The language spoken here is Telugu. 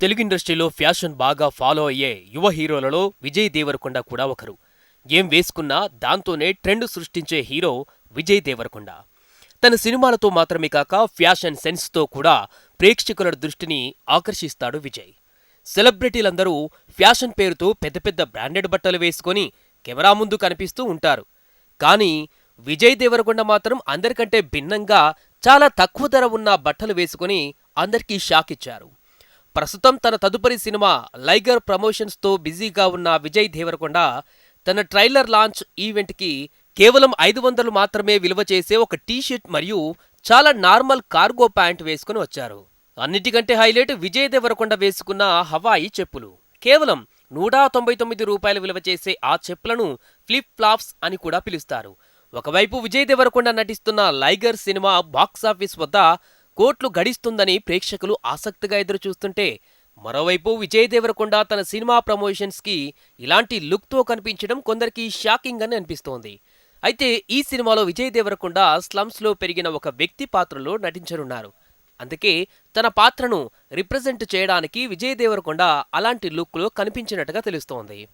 తెలుగు ఇండస్ట్రీలో ఫ్యాషన్ బాగా ఫాలో అయ్యే యువ హీరోలలో విజయ్ దేవరకొండ కూడా ఒకరు. ఏం వేసుకున్నా దాంతోనే ట్రెండ్ సృష్టించే హీరో విజయ్ దేవరకొండ. తన సినిమాలతో మాత్రమే కాక ఫ్యాషన్ సెన్స్తో కూడా ప్రేక్షకుల దృష్టిని ఆకర్షిస్తాడు విజయ్. సెలబ్రిటీలందరూ ఫ్యాషన్ పేరుతో పెద్ద పెద్ద బ్రాండెడ్ బట్టలు వేసుకొని కెమెరా ముందు కనిపిస్తూ ఉంటారు. కానీ విజయ్ దేవరకొండ మాత్రం అందరికంటే భిన్నంగా చాలా తక్కువ ధర ఉన్న బట్టలు వేసుకొని అందరికీ షాక్ ఇచ్చారు. ప్రస్తుతం తన తదుపరి సినిమా లైగర్ ప్రమోషన్స్తో బిజీగా ఉన్న విజయ్ దేవరకొండ తన ట్రైలర్ లాంచ్ ఈవెంట్కి కేవలం ఐదు వందలు మాత్రమే విలువ చేసే ఒక టీషర్ట్ మరియు చాలా నార్మల్ కార్గో ప్యాంట్ వేసుకుని వచ్చారు. అన్నిటికంటే హైలైట్ విజయ్ దేవరకొండ వేసుకున్న హవాయి చెప్పులు. కేవలం నూట తొంభై తొమ్మిది రూపాయలు విలువ చేసే ఆ చెప్పులను ఫ్లిప్ ఫ్లాప్స్ అని కూడా పిలుస్తారు. ఒకవైపు విజయ్ దేవరకొండ నటిస్తున్న లైగర్ సినిమా బాక్సాఫీస్ వద్ద కోట్లు గడిస్తుందని ప్రేక్షకులు ఆసక్తిగా ఎదురుచూస్తుంటే మరోవైపు విజయ్ దేవరకొండ తన సినిమా ప్రమోషన్స్కి ఇలాంటి లుక్తో కనిపించడం కొందరికి షాకింగ్ అని అనిపిస్తోంది. అయితే ఈ సినిమాలో విజయ్ దేవరకొండ స్లమ్స్లో పెరిగిన ఒక వ్యక్తి పాత్రలో నటించనున్నారు. అందుకే తన పాత్రను రిప్రజెంట్ చేయడానికి విజయ్ దేవరకొండ అలాంటి లుక్లో కనిపించినట్టుగా తెలుస్తోంది.